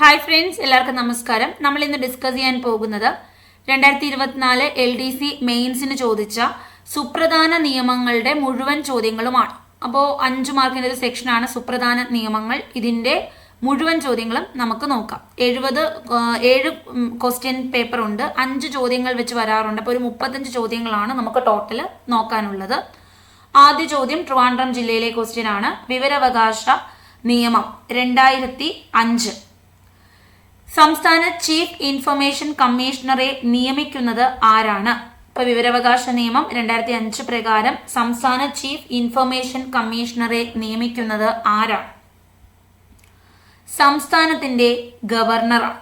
Hi friends എല്ലാവർക്കും നമസ്കാരം. നമ്മൾ ഇന്ന് ഡിസ്കസ് ചെയ്യാൻ പോകുന്നത് രണ്ടായിരത്തി ഇരുപത്തിനാല് എൽ ഡി സി മെയിൻസിന് ചോദിച്ച സുപ്രധാന നിയമങ്ങളുടെ മുഴുവൻ ചോദ്യങ്ങളുമാണ്. അപ്പോൾ അഞ്ചു മാർക്കിന്റെ ഒരു സെക്ഷനാണ് സുപ്രധാന നിയമങ്ങൾ. ഇതിന്റെ മുഴുവൻ ചോദ്യങ്ങളും നമുക്ക് നോക്കാം. എഴുപത് ഏഴ് ക്വസ്റ്റ്യൻ പേപ്പർ ഉണ്ട്. അഞ്ച് ചോദ്യങ്ങൾ വെച്ച് വരാറുണ്ട്. അപ്പോൾ ഒരു മുപ്പത്തഞ്ച് ചോദ്യങ്ങളാണ് നമുക്ക് ടോട്ടൽ നോക്കാനുള്ളത്. ആദ്യ ചോദ്യം ട്രിവാൻഡ്രം ജില്ലയിലെ ക്വസ്റ്റ്യൻ ആണ്. വിവരാവകാശ നിയമം രണ്ടായിരത്തി അഞ്ച് സംസ്ഥാന ചീഫ് ഇൻഫർമേഷൻ കമ്മീഷണറെ നിയമിക്കുന്നത് ആരാണ്? ഇപ്പൊ വിവരാവകാശ നിയമം രണ്ടായിരത്തി അഞ്ച് പ്രകാരം സംസ്ഥാന ചീഫ് ഇൻഫർമേഷൻ കമ്മീഷണറെ നിയമിക്കുന്നത് ആരാണ് സംസ്ഥാനത്തിന്റെ ഗവർണറാണ്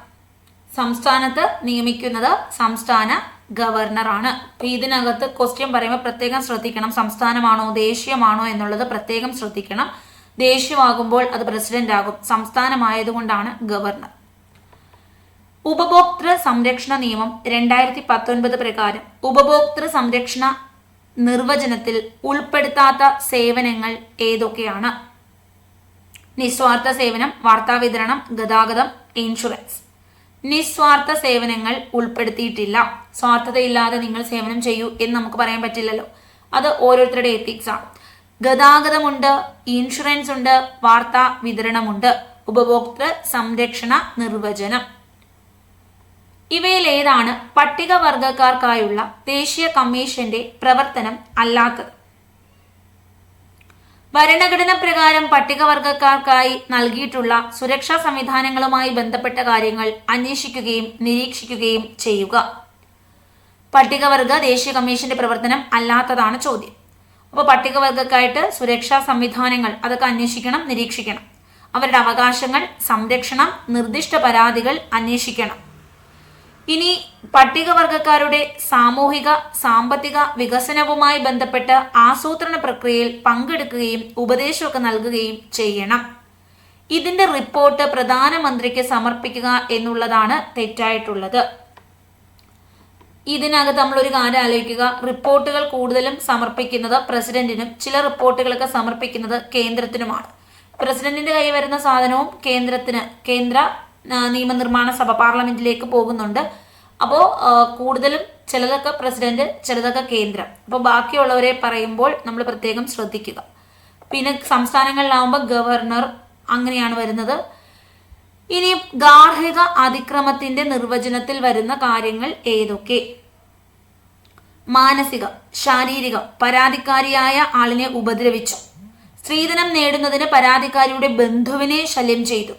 സംസ്ഥാനത്ത് നിയമിക്കുന്നത് സംസ്ഥാന ഗവർണറാണ്. ഇതിനകത്ത് ക്വസ്റ്റ്യൻ പറയുമ്പോൾ പ്രത്യേകം ശ്രദ്ധിക്കണം. സംസ്ഥാനമാണോ ദേശീയമാണോ എന്നുള്ളത് പ്രത്യേകം ശ്രദ്ധിക്കണം. ദേശീയമാകുമ്പോൾ അത് പ്രസിഡന്റ് ആകും. സംസ്ഥാനമായതുകൊണ്ടാണ് ഗവർണർ. ഉപഭോക്തൃ സംരക്ഷണ നിയമം രണ്ടായിരത്തി പത്തൊൻപത് പ്രകാരം ഉപഭോക്തൃ സംരക്ഷണ നിർവചനത്തിൽ ഉൾപ്പെടുത്താത്ത സേവനങ്ങൾ ഏതൊക്കെയാണ്? നിസ്വാർത്ഥ സേവനം വാർത്താവിതരണം ഗതാഗതം ഇൻഷുറൻസ് നിസ്വാർത്ഥ സേവനങ്ങൾ ഉൾപ്പെടുത്തിയിട്ടില്ല. സ്വാർത്ഥതയില്ലാതെ നിങ്ങൾ സേവനം ചെയ്യൂ എന്ന് നമുക്ക് പറയാൻ പറ്റില്ലല്ലോ. അത് ഓരോരുത്തരുടെ എത്തിക്സ് ആണ്. ഗതാഗതമുണ്ട് ഇൻഷുറൻസ് ഉണ്ട് വാർത്താ വിതരണമുണ്ട്. ഉപഭോക്തൃ സംരക്ഷണ നിർവചനം. ഇവയിൽ ഏതാണ് പട്ടികവർഗക്കാർക്കായുള്ള ദേശീയ കമ്മീഷന്റെ പ്രവർത്തനം അല്ലാത്തത്. ഭരണഘടന പ്രകാരം പട്ടികവർഗക്കാർക്കായി നൽകിയിട്ടുള്ള സുരക്ഷാ സംവിധാനങ്ങളുമായി ബന്ധപ്പെട്ട കാര്യങ്ങൾ അന്വേഷിക്കുകയും നിരീക്ഷിക്കുകയും ചെയ്യുക. പട്ടികവർഗ ദേശീയ കമ്മീഷന്റെ പ്രവർത്തനം അല്ലാത്തതാണ് ചോദ്യം. അപ്പോൾ പട്ടികവർഗക്കായിട്ട് സുരക്ഷാ സംവിധാനങ്ങൾ അതൊക്കെ അന്വേഷിക്കണം നിരീക്ഷിക്കണം. അവരുടെ അവകാശങ്ങൾ സംരക്ഷണം നിർദ്ദിഷ്ട പരാതികൾ അന്വേഷിക്കണം. ഇനി പട്ടികവർഗക്കാരുടെ സാമൂഹിക സാമ്പത്തിക വികസനവുമായി ബന്ധപ്പെട്ട് ആസൂത്രണ പ്രക്രിയയിൽ പങ്കെടുക്കുകയും ഉപദേശമൊക്കെ നൽകുകയും ചെയ്യണം. ഇതിന്റെ റിപ്പോർട്ട് പ്രധാനമന്ത്രിക്ക് സമർപ്പിക്കുക എന്നുള്ളതാണ് തെറ്റായിട്ടുള്ളത്. ഇതിനകത്ത് നമ്മളൊരു കാര്യം ആലോചിക്കുക. റിപ്പോർട്ടുകൾ കൂടുതലും സമർപ്പിക്കുന്നത് പ്രസിഡന്റിനും ചില റിപ്പോർട്ടുകളൊക്കെ സമർപ്പിക്കുന്നത് കേന്ദ്രത്തിനുമാണ്. പ്രസിഡന്റിന്റെ കൈ വരുന്ന സാധനവും കേന്ദ്രത്തിന് കേന്ദ്ര നിയമനിർമ്മാണ സഭ പാർലമെന്റിലേക്ക് പോകുന്നുണ്ട്. അപ്പോൾ കൂടുതലും ചിലതൊക്കെ പ്രസിഡന്റ് ചിലതൊക്കെ കേന്ദ്രം. അപ്പോൾ ബാക്കിയുള്ളവരെ പറയുമ്പോൾ നമ്മൾ പ്രത്യേകം ശ്രദ്ധിക്കുക. പിന്നെ സംസ്ഥാനങ്ങളിലാവുമ്പോൾ ഗവർണർ അങ്ങനെയാണ് വരുന്നത്. ഇനി ഗാർഹിക അതിക്രമത്തിന്റെ നിർവചനത്തിൽ വരുന്ന കാര്യങ്ങൾ ഏതൊക്കെ? മാനസിക ശാരീരിക പരാതിക്കാരിയായ ആളിനെ ഉപദ്രവിച്ചു. സ്ത്രീധനം നേടുന്നതിന് പരാതിക്കാരിയുടെ ബന്ധുവിനെ ശല്യം ചെയ്തു.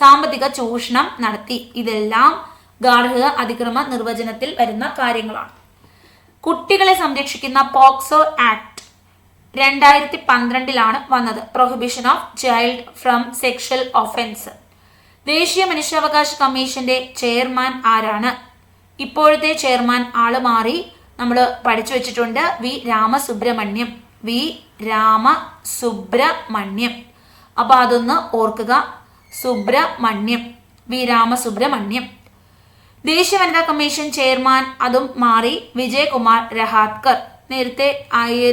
സാമ്പത്തിക ചൂഷണം നടത്തി. ഇതെല്ലാം ഗാർഹിക അതിക്രമ നിർവചനത്തിൽ വരുന്ന കാര്യങ്ങളാണ്. കുട്ടികളെ സംരക്ഷിക്കുന്ന പോക്സോ ആക്ട് രണ്ടായിരത്തി പന്ത്രണ്ടിലാണ് വന്നത്. Prohibition of child from sexual offence ദേശീയ മനുഷ്യാവകാശ കമ്മീഷന്റെ ചെയർമാൻ ആരാണ്? ഇപ്പോഴത്തെ ചെയർമാൻ ആൾ മാറി നമ്മൾ പഠിച്ചു വെച്ചിട്ടുണ്ട് വി രാമസുബ്രഹ്മണ്യം. വി രാമസുബ്രഹ്മണ്യം. അപ്പൊ അതൊന്ന് ഓർക്കുക. സുബ്രഹ്മണ്യം. വി രാമസുബ്രഹ്മണ്യം ദേശീയ വനിതാ കമ്മീഷൻ ചെയർമാൻ അതും മാറി വിജയകുമാർ രഹാത്കർ. നേരത്തെ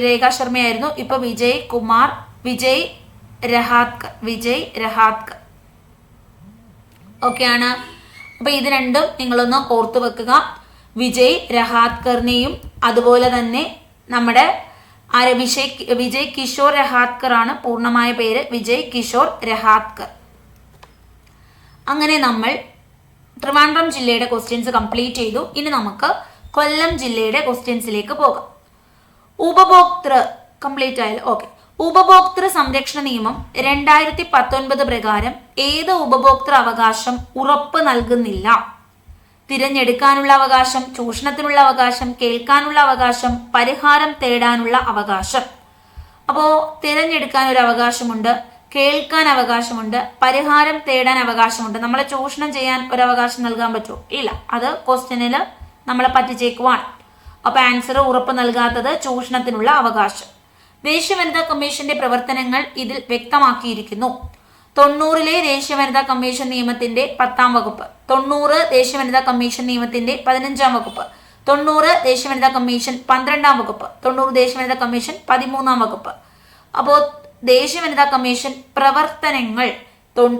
രേഖ ശർമ്മയായിരുന്നു ഇപ്പൊ വിജയ് കുമാർ വിജയ് രഹാത്കർ വിജയ് രഹാത്കർ. ഓക്കെയാണ്. അപ്പൊ ഇത് രണ്ടും നിങ്ങളൊന്ന് ഓർത്തു വെക്കുക. വിജയ് രഹാത്കറിനെയും അതുപോലെ തന്നെ നമ്മുടെ ആര് വിജയ് വിജയ് കിഷോർ രഹാത്കർ ആണ് പൂർണമായ പേര്. വിജയ് കിഷോർ രഹാത്കർ. അങ്ങനെ നമ്മൾ ട്രിവാൻഡ്രം ജില്ലയുടെ ക്വസ്റ്റ്യൻസ് കംപ്ലീറ്റ് ചെയ്തു. ഇനി നമുക്ക് കൊല്ലം ജില്ലയുടെ ക്വസ്റ്റ്യൻസിലേക്ക് പോകാം. ഉപഭോക്തൃ കംപ്ലീറ്റ് ആയാലും ഓക്കെ ഉപഭോക്തൃ സംരക്ഷണ നിയമം രണ്ടായിരത്തി പത്തൊൻപത് പ്രകാരം ഏത് ഉപഭോക്തൃ അവകാശം ഉറപ്പ് നൽകുന്നില്ല? തിരഞ്ഞെടുക്കാനുള്ള അവകാശം ചൂഷണത്തിനുള്ള അവകാശം കേൾക്കാനുള്ള അവകാശം പരിഹാരം തേടാനുള്ള അവകാശം. അപ്പോൾ തിരഞ്ഞെടുക്കാൻ ഒരു അവകാശമുണ്ട്. കേൾക്കാൻ അവകാശമുണ്ട് പരിഹാരം തേടാൻ അവകാശമുണ്ട്. നമ്മളെ ചൂഷണം ചെയ്യാൻ ഒരു അവകാശം നൽകാൻ പറ്റുമോ? ഇല്ല. അത് ക്വസ്റ്റ്യനിൽ നമ്മളെ പറ്റിച്ചേക്കുവാണ്. അപ്പൊ ആൻസർ ഉറപ്പ് നൽകാത്തത് ചൂഷണത്തിനുള്ള അവകാശം. ദേശീയ വനിതാ കമ്മീഷന്റെ പ്രവർത്തനങ്ങൾ ഇതിൽ വ്യക്തമാക്കിയിരിക്കുന്നു. തൊണ്ണൂറിലെ ദേശീയ വനിതാ കമ്മീഷൻ നിയമത്തിന്റെ പത്താം വകുപ്പ്. തൊണ്ണൂറ് ദേശീയ വനിതാ കമ്മീഷൻ നിയമത്തിന്റെ പതിനഞ്ചാം വകുപ്പ്. തൊണ്ണൂറ് ദേശീയ വനിതാ കമ്മീഷൻ പന്ത്രണ്ടാം വകുപ്പ്. തൊണ്ണൂറ് ദേശീയ വനിതാ കമ്മീഷൻ പതിമൂന്നാം വകുപ്പ്. അപ്പോൾ ദേശീയ വനിതാ കമ്മീഷൻ പ്രവർത്തനങ്ങൾ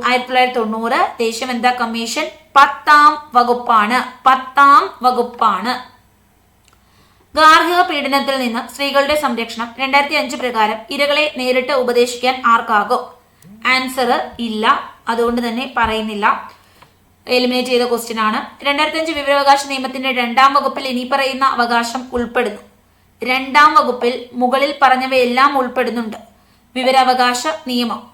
ആയിരത്തി തൊള്ളായിരത്തി തൊണ്ണൂറ് ദേശീയ വനിതാ കമ്മീഷൻ പത്താം വകുപ്പാണ്. പത്താം വകുപ്പാണ്. ഗാർഹിക പീഡനത്തിൽ നിന്ന് സ്ത്രീകളുടെ സംരക്ഷണം രണ്ടായിരത്തി അഞ്ച് പ്രകാരം ഇരകളെ നേരിട്ട് ഉപദേശിക്കാൻ ആർക്കാകും? ആൻസർ ഇല്ല. അതുകൊണ്ട് തന്നെ പറയുന്നില്ല. എലിമിനേറ്റ് ചെയ്ത ക്വസ്റ്റ്യൻ ആണ്. രണ്ടായിരത്തി അഞ്ച് വിവരാവകാശ നിയമത്തിന്റെ രണ്ടാം വകുപ്പിൽ ഇനി പറയുന്ന അവകാശം ഉൾപ്പെടുന്നു. രണ്ടാം വകുപ്പിൽ മുകളിൽ പറഞ്ഞവയെല്ലാം ഉൾപ്പെടുന്നുണ്ട്. വിവരാവകാശ നിയമം.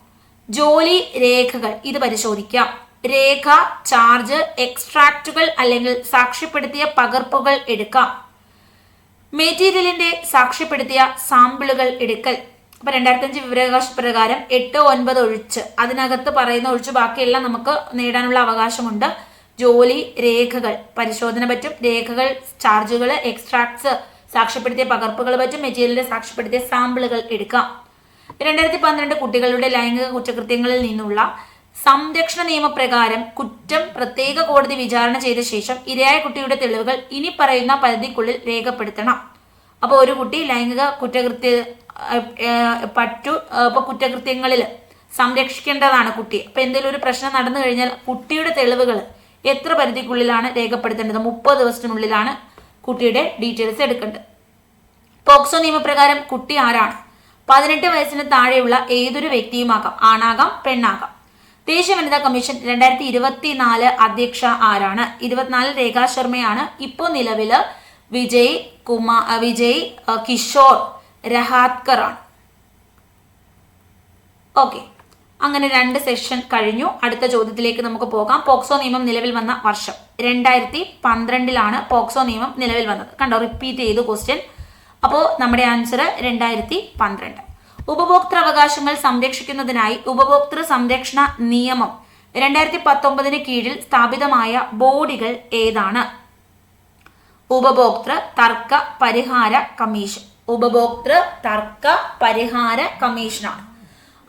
ജോലി രേഖകൾ ഇത് പരിശോധിക്കാം. രേഖ ചാർജ് എക്സ്ട്രാക്റ്റുകൾ അല്ലെങ്കിൽ സാക്ഷ്യപ്പെടുത്തിയ പകർപ്പുകൾ എടുക്കാം. മെറ്റീരിയലിന്റെ സാക്ഷ്യപ്പെടുത്തിയ സാമ്പിളുകൾ എടുക്കൽ. അപ്പൊ രണ്ടായിരത്തി അഞ്ച് വിവരാവകാശ പ്രകാരം എട്ട് ഒൻപത് ഒഴിച്ച്. അതിനകത്ത് പറയുന്ന ഒഴിച്ച് ബാക്കിയെല്ലാം നമുക്ക് നേടാനുള്ള അവകാശമുണ്ട്. ജോലി രേഖകൾ പരിശോധന പറ്റും. രേഖകൾ ചാർജുകൾ എക്സ്ട്രാക്ട്സ് സാക്ഷ്യപ്പെടുത്തിയ പകർപ്പുകൾ പറ്റും. മെറ്റീരിയലിന്റെ സാക്ഷ്യപ്പെടുത്തിയ സാമ്പിളുകൾ എടുക്കാം. രണ്ടായിരത്തി പന്ത്രണ്ട് കുട്ടികളുടെ ലൈംഗിക കുറ്റകൃത്യങ്ങളിൽ നിന്നുള്ള സംരക്ഷണ നിയമപ്രകാരം കുറ്റം പ്രത്യേക കോടതി വിചാരണ ചെയ്ത ശേഷം ഇരയായ കുട്ടിയുടെ തെളിവുകൾ ഇനി പറയുന്ന പരിധിക്കുള്ളിൽ രേഖപ്പെടുത്തണം. അപ്പോൾ ഒരു കുട്ടി ലൈംഗിക കുറ്റകൃത്യ പറ്റു ഇപ്പൊ കുറ്റകൃത്യങ്ങളിൽ സംരക്ഷിക്കേണ്ടതാണ് കുട്ടി അപ്പൊ എന്തെങ്കിലും ഒരു പ്രശ്നം നടന്നു കഴിഞ്ഞാൽ കുട്ടിയുടെ തെളിവുകൾ എത്ര പരിധിക്കുള്ളിലാണ് രേഖപ്പെടുത്തേണ്ടത്? മുപ്പത് ദിവസത്തിനുള്ളിലാണ് കുട്ടിയുടെ ഡീറ്റെയിൽസ് എടുക്കേണ്ടത്. പോക്സോ നിയമപ്രകാരം കുട്ടി ആരാണ്? പതിനെട്ട് വയസ്സിന് താഴെയുള്ള ഏതൊരു വ്യക്തിയുമാകാം? ആണാകാം പെണ്ണാകാം. ദേശീയ വനിതാ കമ്മീഷൻ രണ്ടായിരത്തി ഇരുപത്തിനാല് അധ്യക്ഷ ആരാണ്? ഇരുപത്തിനാല് രേഖാ ശർമ്മയാണ്. ഇപ്പോൾ നിലവിൽ വിജയ് കുമാർ വിജയ് കിഷോർ രഹാത്കർ ആണ് ഓക്കെ. അങ്ങനെ രണ്ട് സെഷൻ കഴിഞ്ഞു. അടുത്ത ചോദ്യത്തിലേക്ക് നമുക്ക് പോകാം. പോക്സോ നിയമം നിലവിൽ വന്ന വർഷം. രണ്ടായിരത്തി പന്ത്രണ്ടിലാണ് പോക്സോ നിയമം നിലവിൽ വന്നത്. കണ്ടോ റിപ്പീറ്റ് ചെയ്തു ക്വസ്റ്റ്യൻ. അപ്പോൾ നമ്മുടെ ആൻസർ രണ്ടായിരത്തി പന്ത്രണ്ട്. ഉപഭോക്തൃ സംരക്ഷിക്കുന്നതിനായി ഉപഭോക്തൃ സംരക്ഷണ നിയമം രണ്ടായിരത്തി പത്തൊമ്പതിന് കീഴിൽ സ്ഥാപിതമായ ബോഡികൾ ഏതാണ്? ഉപഭോക്തൃ തർക്ക പരിഹാര കമ്മീഷൻ. ഉപഭോക്തൃ തർക്ക പരിഹാര കമ്മീഷനാണ്.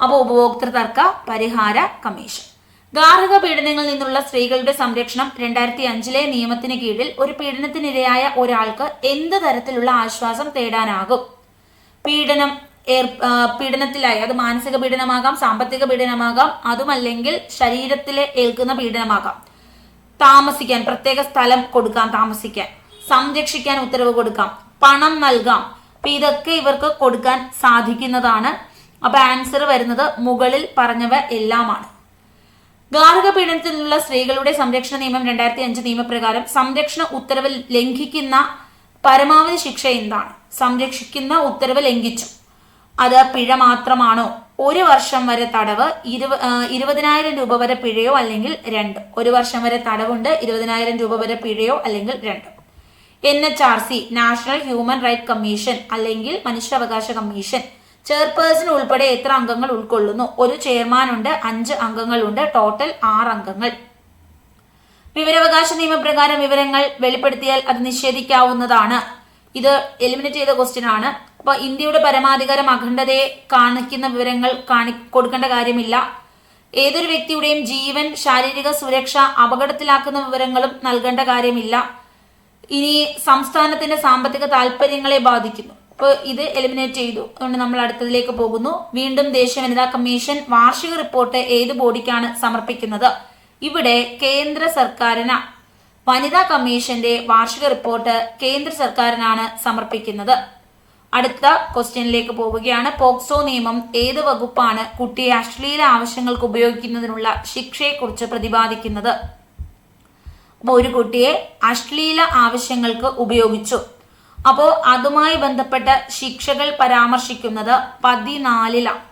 അപ്പോൾ ഉപഭോക്തൃ തർക്ക പരിഹാര കമ്മീഷൻ. ഗാർഹിക പീഡനങ്ങളിൽ നിന്നുള്ള സ്ത്രീകളുടെ സംരക്ഷണം രണ്ടായിരത്തി അഞ്ചിലെ നിയമത്തിന് കീഴിൽ ഒരു പീഡനത്തിനിരയായ ഒരാൾക്ക് എന്ത് തരത്തിലുള്ള ആശ്വാസം തേടാനാകും? പീഡനം പീഡനത്തിലായി. അത് മാനസിക പീഡനമാകാം സാമ്പത്തിക പീഡനമാകാം അതുമല്ലെങ്കിൽ ശരീരത്തിലെ ഏൽക്കുന്ന പീഡനമാകാം. താമസിക്കാൻ പ്രത്യേക സ്ഥലം കൊടുക്കാം താമസിക്കാൻ. സംരക്ഷിക്കാൻ ഉത്തരവ് കൊടുക്കാം. പണം നൽകാം. അപ്പൊ ഇതൊക്കെ ഇവർക്ക് കൊടുക്കാൻ സാധിക്കുന്നതാണ്. അപ്പൊ ആൻസർ വരുന്നത് മുകളിൽ പറഞ്ഞവ എല്ലാമാണ്. ഗാർഹിക പീഡനത്തിലുള്ള സ്ത്രീകളുടെ സംരക്ഷണ നിയമം രണ്ടായിരത്തി അഞ്ച് നിയമപ്രകാരം സംരക്ഷണ ഉത്തരവ് ലംഘിക്കുന്ന പരമാവധി ശിക്ഷ എന്താണ്? സംരക്ഷിക്കുന്ന ഉത്തരവ് ലംഘിച്ചു. അത് പിഴ മാത്രമാണോ? ഒരു വർഷം വരെ തടവ് ഇരുപ ഇരുപതിനായിരം രൂപ വരെ പിഴയോ അല്ലെങ്കിൽ രണ്ട്? ഒരു വർഷം വരെ തടവുണ്ട് ഇരുപതിനായിരം രൂപ വരെ പിഴയോ അല്ലെങ്കിൽ രണ്ട്? N H R C national human right commission അല്ലെങ്കിൽ മനുഷ്യാവകാശ കമ്മീഷൻ ചെയർപേഴ്സൺ ഉൾപ്പെടെ എത്ര അംഗങ്ങൾ ഉൾക്കൊള്ളുന്നു? ഒരു ചെയർമാൻ ഉണ്ട് അഞ്ച് അംഗങ്ങളുണ്ട് ടോട്ടൽ ആറ് അംഗങ്ങൾ. വിവരാവകാശ നിയമപ്രകാരം വിവരങ്ങൾ വെളിപ്പെടുത്തിയാൽ അത് നിഷേധിക്കാവുന്നതാണ്. ഇത് എലിമിനേറ്റ് ചെയ്ത ക്വസ്റ്റ്യൻ ആണ്. അപ്പൊ ഇന്ത്യയുടെ പരമാധികാരം അഖണ്ഡതയെ കാണിക്കുന്ന വിവരങ്ങൾ കാണി കൊടുക്കേണ്ട കാര്യമില്ല. ഏതൊരു വ്യക്തിയുടെയും ജീവൻ ശാരീരിക സുരക്ഷ അപകടത്തിലാക്കുന്ന വിവരങ്ങളും നൽകേണ്ട കാര്യമില്ല. ഇനി സംസ്ഥാനത്തിന്റെ സാമ്പത്തിക താല്പര്യങ്ങളെ ബാധിക്കുന്നു. അപ്പോൾ ഇത് എലിമിനേറ്റ് ചെയ്തു. അതുകൊണ്ട് നമ്മൾ അടുത്തതിലേക്ക് പോകുന്നു. വീണ്ടും ദേശീയ വനിതാ കമ്മീഷൻ വാർഷിക റിപ്പോർട്ട് ഏത് ബോഡിക്കാണ് സമർപ്പിക്കുന്നത്? ഇവിടെ കേന്ദ്ര സർക്കാരിന് വനിതാ കമ്മീഷന്റെ വാർഷിക റിപ്പോർട്ട് കേന്ദ്ര സർക്കാരിനാണ് സമർപ്പിക്കുന്നത്. അടുത്ത ക്വസ്റ്റ്യനിലേക്ക് പോവുകയാണ്. പോക്സോ നിയമം ഏത് വകുപ്പാണ് കുട്ടിയെ അശ്ലീല ആവശ്യങ്ങൾക്ക് ഉപയോഗിക്കുന്നതിനുള്ള ശിക്ഷയെക്കുറിച്ച് പ്രതിപാദിക്കുന്നത്? അപ്പോൾ ഒരു കുട്ടിയെ അശ്ലീല ആവശ്യങ്ങൾക്ക് ഉപയോഗിച്ചു. അപ്പോൾ അതുമായി ബന്ധപ്പെട്ട ശിക്ഷകൾ പരാമർശിക്കുന്നത് പതിനാലിലാണ്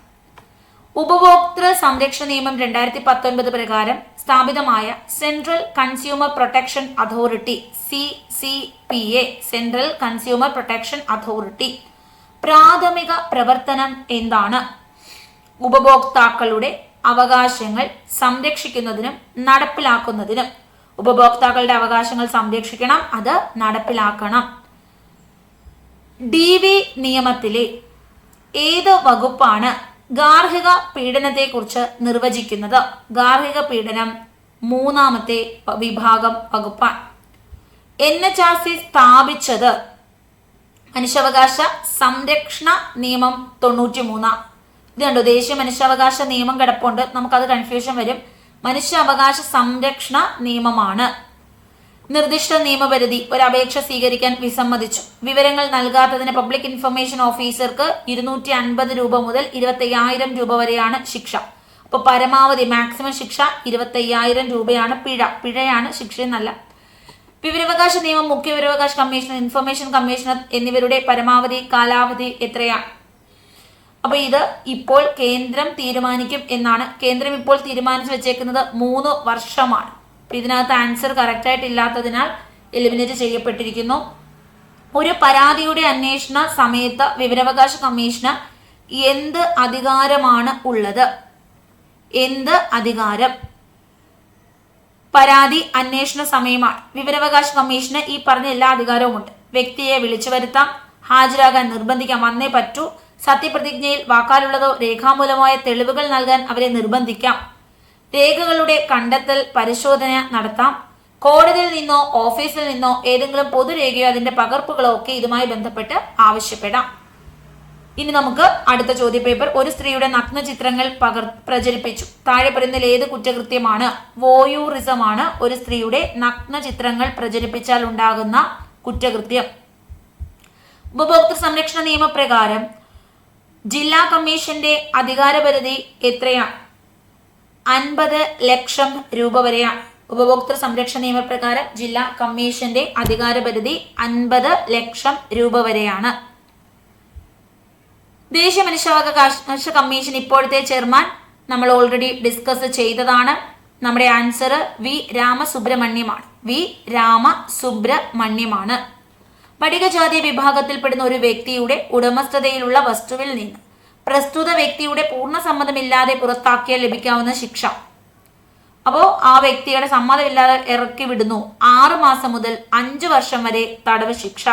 ഉപഭോക്തൃ സംരക്ഷണ നിയമം രണ്ടായിരത്തി പത്തൊൻപത് പ്രകാരം സ്ഥാപിതമായ central consumer protection authority C C P A central consumer protection authority. പ്രാഥമിക പ്രവർത്തനം എന്താണ്? ഉപഭോക്താക്കളുടെ അവകാശങ്ങൾ സംരക്ഷിക്കുന്നതിനും നടപ്പിലാക്കുന്നതിനും. ഉപഭോക്താക്കളുടെ അവകാശങ്ങൾ സംരക്ഷിക്കണം അത് നടപ്പിലാക്കണം. ഡി വി നിയമത്തിലെ ഏത് വകുപ്പാണ് ഗാർഹിക പീഡനത്തെക്കുറിച്ച് നിർവചിക്കുന്നത്? ഗാർഹിക പീഡനം മൂന്നാമത്തെ വിഭാഗം വകുപ്പാണ്. എൻ എച്ച് ആർ സി സ്ഥാപിച്ചത് മനുഷ്യാവകാശ സംരക്ഷണ നിയമം തൊണ്ണൂറ്റി മൂന്നാം ഇത് കണ്ടു? ദേശീയ മനുഷ്യാവകാശ നിയമം കിടപ്പുണ്ട്. നമുക്കത് കൺഫ്യൂഷൻ വരും. മനുഷ്യാവകാശ സംരക്ഷണ നിയമമാണ്. നിർദ്ദിഷ്ട നിയമപരിധി ഒരു അപേക്ഷ സ്വീകരിക്കാൻ വിസമ്മതിച്ചു. വിവരങ്ങൾ നൽകാത്തതിന് പബ്ലിക് ഇൻഫർമേഷൻ ഓഫീസർക്ക് ഇരുന്നൂറ്റി അൻപത് രൂപ മുതൽ ഇരുപത്തയ്യായിരം രൂപ വരെയാണ് ശിക്ഷ. അപ്പോൾ പരമാവധി മാക്സിമം ശിക്ഷ ഇരുപത്തയ്യായിരം രൂപയാണ് പിഴ. പിഴയാണ് ശിക്ഷ എന്നല്ല. വിവരാവകാശ നിയമം മുഖ്യ വിവരാവകാശ കമ്മീഷണർ ഇൻഫർമേഷൻ കമ്മീഷണർ എന്നിവരുടെ പരമാവധി കാലാവധി എത്രയാണ് അപ്പൊ ഇത് ഇപ്പോൾ കേന്ദ്രം തീരുമാനിക്കും എന്നാണ്. കേന്ദ്രം ഇപ്പോൾ തീരുമാനിച്ചു വെച്ചേക്കുന്നത് മൂന്ന് വർഷമാണ്. ഇതിനകത്ത് ആൻസർ കറക്റ്റ് ആയിട്ട് ഇല്ലാത്തതിനാൽ എലിമിനേറ്റ് ചെയ്യപ്പെട്ടിരിക്കുന്നു. ഒരു പരാതിയുടെ അന്വേഷണ സമയത്ത് വിവരാവകാശ കമ്മീഷന് എന്ത് അധികാരമാണ് ഉള്ളത്? എന്ത് അധികാരം? പരാതി അന്വേഷണ സമയമാണ്. വിവരാവകാശ കമ്മീഷന് ഈ പറഞ്ഞ എല്ലാ അധികാരവുമുണ്ട് വ്യക്തിയെ വിളിച്ചു വരുത്താം ഹാജരാകാൻ നിർബന്ധിക്കാം. വന്നേ പറ്റൂ. സത്യപ്രതിജ്ഞയിൽ വാക്കാലുള്ളതോ രേഖാമൂലമായ തെളിവുകൾ നൽകാൻ അവരെ നിർബന്ധിക്കാം. രേഖകളുടെ കണ്ടെത്തൽ പരിശോധന നടത്താം. കോടതിയിൽ നിന്നോ ഓഫീസിൽ നിന്നോ ഏതെങ്കിലും പൊതുരേഖയോ അതിന്റെ പകർപ്പുകളോ ഒക്കെ ഇതുമായി ബന്ധപ്പെട്ട് ആവശ്യപ്പെടാം. ഇനി നമുക്ക് അടുത്ത ചോദ്യ പേപ്പർ ഒരു സ്ത്രീയുടെ നഗ്ന ചിത്രങ്ങൾ പകർ പ്രചരിപ്പിച്ചു. താഴെ പറയുന്നതിൽ ഏത് കുറ്റകൃത്യമാണ്? വോയൂറിസമാണ് ഒരു സ്ത്രീയുടെ നഗ്ന ചിത്രങ്ങൾ പ്രചരിപ്പിച്ചാൽ ഉണ്ടാകുന്ന കുറ്റകൃത്യം. ഉപഭോക്തൃ സംരക്ഷണ നിയമപ്രകാരം ജില്ലാ കമ്മീഷന്റെ അധികാരപരിധി എത്രയാണ്? അൻപത് ലക്ഷം രൂപ വരെയാണ്. ഉപഭോക്തൃ സംരക്ഷണ നിയമപ്രകാരം ജില്ലാ കമ്മീഷന്റെ അധികാരപരിധി അൻപത് ലക്ഷം രൂപ വരെയാണ്. ദേശീയ മനുഷ്യാവകാശ കമ്മീഷൻ ഇപ്പോഴത്തെ ചെയർമാൻ നമ്മൾ ഓൾറെഡി ഡിസ്കസ് ചെയ്തതാണ്. നമ്മുടെ ആൻസർ വി രാമസുബ്രഹ്മണ്യമാണ്. വി രാമസുബ്രഹ്മണ്യമാണ്. പടികജാതി വിഭാഗത്തിൽപ്പെടുന്ന ഒരു വ്യക്തിയുടെ ഉടമസ്ഥതയിലുള്ള വസ്തുവിൽ നിന്ന് പ്രസ്തുത വ്യക്തിയുടെ പൂർണ സമ്മതമില്ലാതെ പുറത്താക്കിയാൽ ലഭിക്കാവുന്ന ശിക്ഷ. അപ്പോൾ ആ വ്യക്തിയുടെ സമ്മതമില്ലാതെ ഇറക്കി വിടുന്നു. ആറ് മാസം മുതൽ അഞ്ച് വർഷം വരെ തടവ് ശിക്ഷ.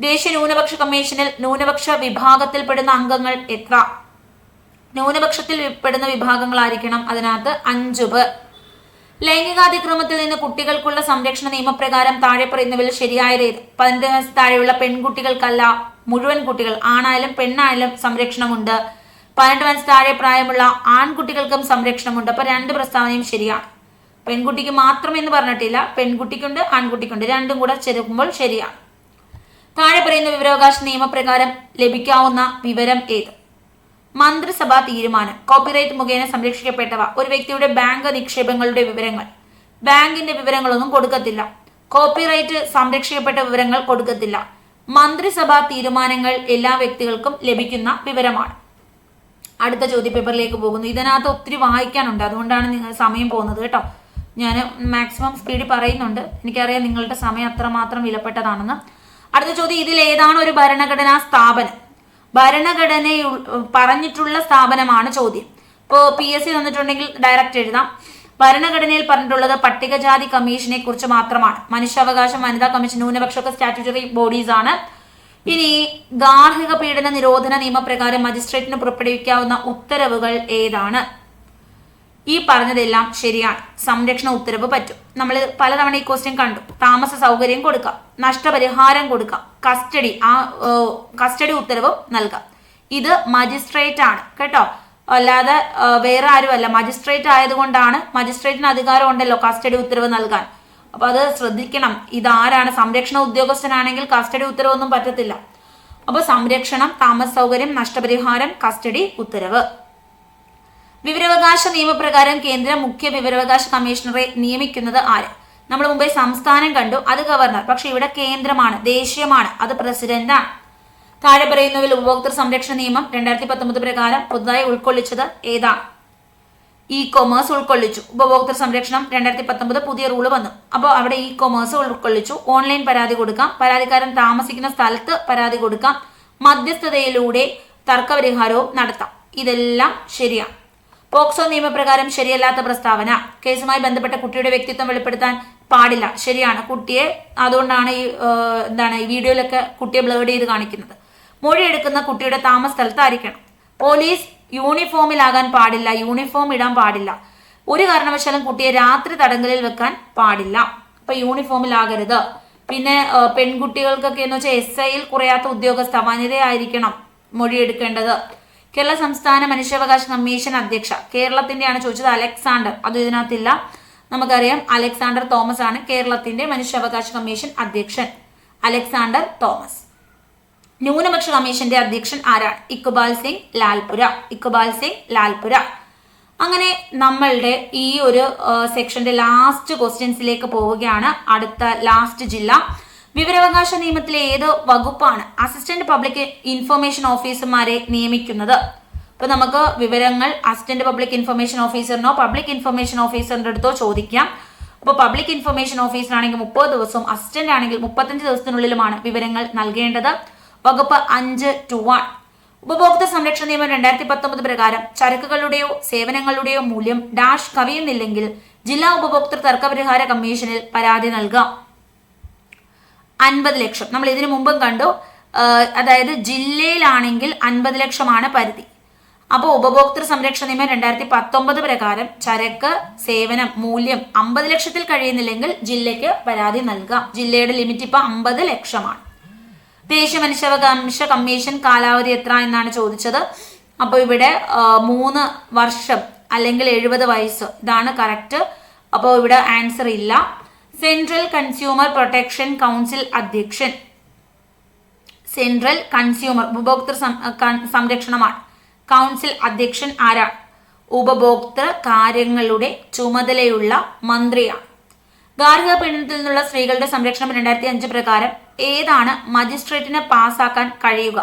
ദേശീയ ന്യൂനപക്ഷ കമ്മീഷനിൽ ന്യൂനപക്ഷ വിഭാഗത്തിൽപ്പെടുന്ന അംഗങ്ങൾ എത്ര? ന്യൂനപക്ഷത്തിൽ പെടുന്ന വിഭാഗങ്ങളായിരിക്കണം അതിനകത്ത് അഞ്ചു പേർ. ലൈംഗികാതിക്രമത്തിൽ നിന്ന് കുട്ടികൾക്കുള്ള സംരക്ഷണ നിയമപ്രകാരം താഴെ പറയുന്നവരിൽ ശരിയായ രീതി പതിനെട്ട് വയസ്സ് താഴെയുള്ള പെൺകുട്ടികൾക്കല്ല മുഴുവൻ കുട്ടികൾ ആണായാലും പെണ്ണായാലും സംരക്ഷണമുണ്ട്. പതിനെട്ട് വയസ്സ് താഴെ പ്രായമുള്ള ആൺകുട്ടികൾക്കും സംരക്ഷണമുണ്ട്. അപ്പൊ രണ്ട് പ്രസ്താവനയും ശരിയാണ്. പെൺകുട്ടിക്ക് മാത്രം എന്ന് പറഞ്ഞിട്ടില്ല. പെൺകുട്ടിക്കുണ്ട് ആൺകുട്ടിക്കുണ്ട്. രണ്ടും കൂടെ ചേർക്കുമ്പോൾ ശരിയാണ്. താഴെ പറയുന്ന വിവരാവകാശ നിയമപ്രകാരം ലഭിക്കാവുന്ന വിവരം ഏത്? മന്ത്രിസഭാ തീരുമാനം. കോപ്പിറൈറ്റ് മുഖേന സംരക്ഷിക്കപ്പെട്ടവ. ഒരു വ്യക്തിയുടെ ബാങ്ക് നിക്ഷേപങ്ങളുടെ വിവരങ്ങൾ. ബാങ്കിന്റെ വിവരങ്ങളൊന്നും കൊടുക്കത്തില്ല. കോപ്പിറൈറ്റ് സംരക്ഷിക്കപ്പെട്ട വിവരങ്ങൾ കൊടുക്കത്തില്ല. മന്ത്രിസഭാ തീരുമാനങ്ങൾ എല്ലാ വ്യക്തികൾക്കും ലഭിക്കുന്ന വിവരമാണ്. അടുത്ത ചോദ്യപേപ്പറിലേക്ക് പോകുന്നു. ഇതിനകത്ത് ഒത്തിരി വായിക്കാനുണ്ട്. അതുകൊണ്ടാണ് നിങ്ങൾ സമയം പോകുന്നത് കേട്ടോ. ഞാൻ മാക്സിമം സ്പീഡിൽ പറയുന്നുണ്ട്. എനിക്കറിയാം നിങ്ങളുടെ സമയം അത്രമാത്രം വിലപ്പെട്ടതാണെന്ന്. അടുത്ത ചോദ്യം ഇതിൽ ഏതാണ് ഒരു ഭരണഘടനാ സ്ഥാപനം? ഭരണഘടന പറഞ്ഞിട്ടുള്ള സ്ഥാപനമാണ് ചോദ്യം. ഇപ്പോൾ പി എസ് സി തന്നിട്ടുണ്ടെങ്കിൽ ഡയറക്റ്റ് എഴുതാം. ഭരണഘടനയിൽ പറഞ്ഞിട്ടുള്ളത് പട്ടികജാതി കമ്മീഷനെ കുറിച്ച് മാത്രമാണ്. മനുഷ്യാവകാശം വനിതാ കമ്മീഷൻ ന്യൂനപക്ഷമൊക്കെ സ്റ്റാറ്റ്യൂട്ടറി ബോഡീസ് ആണ്. ഇനി ഗാർഹിക പീഡന നിരോധന നിയമപ്രകാരം മജിസ്ട്രേറ്റിന് പുറപ്പെടുവിക്കാവുന്ന ഉത്തരവുകൾ ഏതാണ്? ഈ പറഞ്ഞതെല്ലാം ശരിയാണ്. സംരക്ഷണ ഉത്തരവ് പറ്റും. നമ്മൾ പലതവണ ഈ ക്വസ്റ്റ്യൻ കണ്ടു. താമസ സൗകര്യം കൊടുക്കാം. നഷ്ടപരിഹാരം കൊടുക്കാം. കസ്റ്റഡി ആ കസ്റ്റഡി ഉത്തരവും നൽകാം. ഇത് മജിസ്ട്രേറ്റ് ആണ്. കേട്ടോ? അല്ലാതെ വേറെ ആരുമല്ല. മജിസ്ട്രേറ്റ് ആയതുകൊണ്ടാണ് മജിസ്ട്രേറ്റിന് അധികാരം ഉണ്ടല്ലോ കസ്റ്റഡി ഉത്തരവ് നൽകാൻ. അപ്പൊ അത് ശ്രദ്ധിക്കണം. ഇതാരാണ്? സംരക്ഷണ ഉദ്യോഗസ്ഥനാണെങ്കിൽ കസ്റ്റഡി ഉത്തരവൊന്നും പറ്റത്തില്ല. അപ്പൊ സംരക്ഷണം താമസ സൗകര്യം നഷ്ടപരിഹാരം കസ്റ്റഡി ഉത്തരവ്. വിവരാവകാശ നിയമപ്രകാരം കേന്ദ്ര മുഖ്യ വിവരാവകാശ കമ്മീഷണറെ നിയമിക്കുന്നത് ആര്? നമ്മൾ മുമ്പേ സംസ്ഥാനം കണ്ടു. അത് ഗവർണർ. പക്ഷെ ഇവിടെ കേന്ദ്രമാണ് ദേശീയമാണ്. അത് പ്രസിഡന്റാണ്. താഴെ പറയുന്നതിൽ ഉപഭോക്തൃ സംരക്ഷണ നിയമം രണ്ടായിരത്തി പത്തൊമ്പത് പ്രകാരം പുതുതായി ഉൾക്കൊള്ളിച്ചത് ഏതാ? ഇ കൊമേഴ്സ് ഉൾക്കൊള്ളിച്ചു. ഉപഭോക്തൃ സംരക്ഷണം രണ്ടായിരത്തി പത്തൊമ്പത് പുതിയ റൂൾ വന്നു. അപ്പോൾ അവിടെ ഇ കൊമേഴ്സ് ഉൾക്കൊള്ളിച്ചു. ഓൺലൈൻ പരാതി കൊടുക്കാം. പരാതിക്കാരൻ താമസിക്കുന്ന സ്ഥലത്ത് പരാതി കൊടുക്കാം. മധ്യസ്ഥതയിലൂടെ തർക്കപരിഹാരവും നടത്താം. ഇതെല്ലാം ശരിയാണ് പോക്സോ നിയമപ്രകാരം ശരിയല്ലാത്ത പ്രസ്താവന. കേസുമായി ബന്ധപ്പെട്ട കുട്ടിയുടെ വ്യക്തിത്വം വെളിപ്പെടുത്താൻ പാടില്ല. ശരിയാണ്. കുട്ടിയെ അതുകൊണ്ടാണ് ഈ എന്താണ് ഈ വീഡിയോയിലൊക്കെ കുട്ടിയെ ബ്ലേഡ് ചെയ്ത് കാണിക്കുന്നത്. മൊഴിയെടുക്കുന്ന കുട്ടിയുടെ താമസ സ്ഥലത്തായിരിക്കണം. പോലീസ് യൂണിഫോമിലാകാൻ പാടില്ല യൂണിഫോം ഇടാൻ പാടില്ല. ഒരു കാരണവശാലും കുട്ടിയെ രാത്രി തടങ്കലിൽ വെക്കാൻ പാടില്ല. അപ്പൊ യൂണിഫോമിലാകരുത്. പിന്നെ പെൺകുട്ടികൾക്കൊക്കെ എന്ന് വെച്ചാൽ എസ് ഐയിൽ കുറയാത്ത ഉദ്യോഗസ്ഥ വനിതയായിരിക്കണം മൊഴിയെടുക്കേണ്ടത്. കേരള സംസ്ഥാന മനുഷ്യാവകാശ കമ്മീഷൻ അധ്യക്ഷ. കേരളത്തിന്റെയാണ് ചോദിച്ചത് അലക്സാണ്ടർ. അത് ഇതിനകത്തില്ല. നമുക്കറിയാം അലക്സാണ്ടർ തോമസ് ആണ് കേരളത്തിന്റെ മനുഷ്യാവകാശ കമ്മീഷൻ അധ്യക്ഷൻ. അലക്സാണ്ടർ തോമസ്. ന്യൂനപക്ഷ കമ്മീഷന്റെ അധ്യക്ഷൻ ആരാണ് ഇക്ബാൽ സിംഗ് ലാൽപുര. ഇക്ബാൽ സിംഗ് ലാൽപുര. അങ്ങനെ നമ്മളുടെ ഈ ഒരു സെക്ഷന്റെ ലാസ്റ്റ് ക്വസ്റ്റ്യൻസിലേക്ക് പോവുകയാണ്. അടുത്ത ലാസ്റ്റ് ജില്ല. വിവരാവകാശ നിയമത്തിലെ ഏത് വകുപ്പാണ് അസിസ്റ്റന്റ് പബ്ലിക് ഇൻഫർമേഷൻ ഓഫീസർമാരെ നിയമിക്കുന്നത്. ഇപ്പൊ നമുക്ക് വിവരങ്ങൾ അസിസ്റ്റന്റ് പബ്ലിക് ഇൻഫർമേഷൻ ഓഫീസറിനോ പബ്ലിക് ഇൻഫർമേഷൻ ഓഫീസറിന്റെ അടുത്തോ ചോദിക്കാം. അപ്പോൾ പബ്ലിക് ഇൻഫർമേഷൻ ഓഫീസറാണെങ്കിൽ മുപ്പത് ദിവസവും അസിസ്റ്റന്റ് ആണെങ്കിൽ മുപ്പത്തഞ്ച് ദിവസത്തിനുള്ളിലുമാണ് വിവരങ്ങൾ നൽകേണ്ടത്. വകുപ്പ് അഞ്ച് ടു വൺ ഉപഭോക്തൃ സംരക്ഷണ നിയമം രണ്ടായിരത്തി പത്തൊമ്പത് പ്രകാരം ചരക്കുകളുടെയോ സേവനങ്ങളുടെയോ മൂല്യം ഡാഷ് കവിയുന്നില്ലെങ്കിൽ ജില്ലാ ഉപഭോക്തൃ തർക്കപരിഹാര കമ്മീഷനിൽ പരാതി നൽകാം. അൻപത് ലക്ഷം. നമ്മൾ ഇതിനു മുമ്പും കണ്ടു. അതായത് ജില്ലയിലാണെങ്കിൽ അൻപത് ലക്ഷമാണ് പരിധി. അപ്പോൾ ഉപഭോക്തൃ സംരക്ഷണ നിയമം രണ്ടായിരത്തി പത്തൊമ്പത് പ്രകാരം ചരക്ക് സേവനം മൂല്യം അമ്പത് ലക്ഷത്തിൽ കഴിയുന്നില്ലെങ്കിൽ ജില്ലയ്ക്ക് പരാതി നൽകാം. ജില്ലയുടെ ലിമിറ്റ് ഇപ്പം അമ്പത് ലക്ഷമാണ്. ദേശീയ മനുഷ്യാവകാശ കമ്മീഷൻ കാലാവധി എത്ര എന്നാണ് ചോദിച്ചത്. അപ്പോൾ ഇവിടെ മൂന്ന് വർഷം അല്ലെങ്കിൽ എഴുപത് വയസ്സ്. ഇതാണ് കറക്റ്റ് അപ്പോൾ ഇവിടെ ആൻസർ ഇല്ല. സെൻട്രൽ കൺസ്യൂമർ പ്രൊട്ടക്ഷൻ കൗൺസിൽ അധ്യക്ഷൻ. സെൻട്രൽ കൺസ്യൂമർ ഉപഭോക്തൃ സംരക്ഷണമാണ്. കൗൺസിൽ അധ്യക്ഷൻ ആരാണ് ഉപഭോക്തൃ കാര്യങ്ങളുടെ ചുമതലയുള്ള മന്ത്രിയാണ്. ഗാർഹിക പീഡനത്തിൽ നിന്നുള്ള സ്ത്രീകളുടെ സംരക്ഷണം രണ്ടായിരത്തി അഞ്ച് പ്രകാരം ഏതാണ് മജിസ്ട്രേറ്റിന് പാസ്സാക്കാൻ കഴിയുക?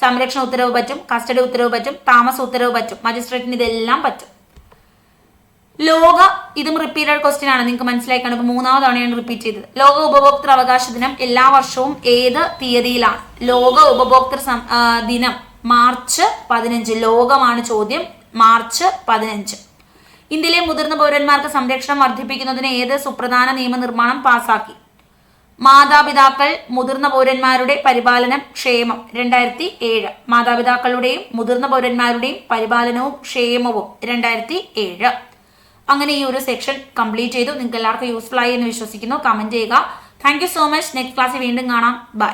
സംരക്ഷണ ഉത്തരവ് പറ്റും കസ്റ്റഡി ഉത്തരവ് പറ്റും താമസ ഉത്തരവ് പറ്റും മജിസ്ട്രേറ്റിന് ഇതെല്ലാം പറ്റും. ലോക ഇതും റിപ്പീറ്റഡ് ക്വസ്റ്റ്യൻ ആണ്. നിങ്ങൾക്ക് മനസ്സിലാക്കാണ് കാണും ഇപ്പൊ മൂന്നാമത് തവണയാണ് റിപ്പീറ്റ് ചെയ്തത്. ലോക ഉപഭോക്തൃ അവകാശ ദിനം എല്ലാ വർഷവും ഏത് തീയതിയിലാണ്? ലോക ഉപഭോക്തൃ ദിനം മാർച്ച് പതിനഞ്ച്. ലോകമാണ് ചോദ്യം. മാർച്ച് പതിനഞ്ച്. ഇന്ത്യയിലെ മുതിർന്ന പൗരന്മാർക്ക് സംരക്ഷണം വർദ്ധിപ്പിക്കുന്നതിന് ഏത് സുപ്രധാന നിയമനിർമ്മാണം പാസാക്കി? മാതാപിതാക്കൾ മുതിർന്ന പൗരന്മാരുടെ പരിപാലനം ക്ഷേമം രണ്ടായിരത്തി ഏഴ്. മാതാപിതാക്കളുടെയും മുതിർന്ന പൗരന്മാരുടെയും പരിപാലനവും ക്ഷേമവും രണ്ടായിരത്തി ഏഴ്. അങ്ങനെ ഈ ഒരു സെക്ഷൻ കംപ്ലീറ്റ് ചെയ്തു. നിങ്ങൾക്ക് എല്ലാവർക്കും യൂസ്ഫുൾ ആയി എന്ന് വിശ്വസിക്കുന്നു. കമന്റ് ചെയ്യുക. താങ്ക് സോ മച്ച് നെക്സ്റ്റ് ക്ലാസ്സിൽ വീണ്ടും കാണാം. ബൈ